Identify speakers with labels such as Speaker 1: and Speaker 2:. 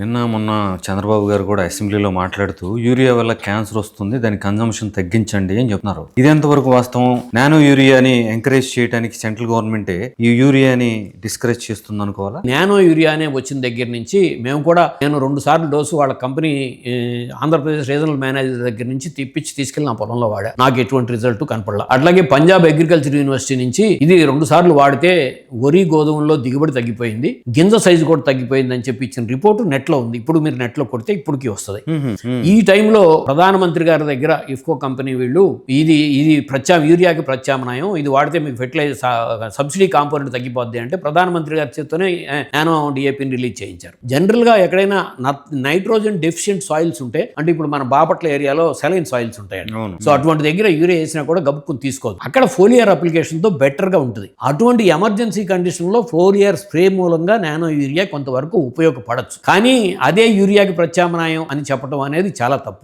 Speaker 1: నిన్న మొన్న చంద్రబాబు గారు కూడా అసెంబ్లీలో మాట్లాడుతూ యూరియా వల్ల క్యాన్సర్ వస్తుంది దాని కన్జంప్షన్ తగ్గించండి అని చెప్తున్నారు. ఇది ఎంతవరకు వాస్తవం? నానో యూరియాని ఎంకరేజ్ చేయడానికి సెంట్రల్ గవర్నమెంటే ఈ యూరియాని డిస్కరేజ్ చేస్తుంది అనుకోవాలా?
Speaker 2: నానో యూరియా అనే వచ్చిన దగ్గర నుంచి మేము కూడా నేను రెండు సార్లు డోసు వాళ్ళ కంపెనీ ఆంధ్రప్రదేశ్ రీజనల్ మేనేజర్ దగ్గర నుంచి తిప్పించి తీసుకెళ్ళి నా పొలంలో వాడా. నాకు ఎటువంటి రిజల్ట్ కనపడలా. అట్లాగే పంజాబ్ అగ్రికల్చర్ యూనివర్సిటీ నుంచి ఇది రెండు సార్లు వాడితే వరి గోధుమలో దిగుబడి తగ్గిపోయింది గింజ సైజు కూడా తగ్గిపోయింది అని చెప్పి ఇచ్చిన రిపోర్టు నెట్లో ఉంది. ఇప్పుడు మీరు నెట్లో కొడితే ఇప్పటికి వస్తుంది. ఈ టైంలో ప్రధానమంత్రి గారి దగ్గర ఇఫ్కో కంపెనీ వీళ్ళు ఇది ఇది ప్రత్యా యూరియాకి ప్రత్యామ్నాయం. ఇది వాడితే మీకు ఫెర్టిలైజర్ సబ్సిడీ కాంపోనెంట్ తగ్గిపోద్ది అంటే ప్రధానమంత్రి గారి చేత్తోనే నానో డిఏపిని రిలీజ్ చేయించారు. జనరల్గా ఎక్కడైనా నైట్రోజన్ డెఫిషియెంట్ సాయిల్స్ ఉంటే అంటే ఇప్పుడు మన బాపట్ల ఏరియాలో సెలైన్ సాయిల్స్ ఉంటాయండి.
Speaker 1: అవును.
Speaker 2: సో అటువంటి దగ్గర యూరియా వేసినా కూడా గబుక్కుని తీసుకోదు. అక్కడ ఫోలియర్ అప్లికేషన్తో బెటర్గా ఉంటుంది. అటువంటి ఎమర్జెన్సీ కండిషన్లో ఫోలియర్ స్ప్రే మూలంగా నానో యూరియా కొంతవరకు ఉపయోగపడచ్చు. కానీ అదే యూరియాకి ప్రత్యామ్నాయం అని చెప్పడం అనేది చాలా తప్పు.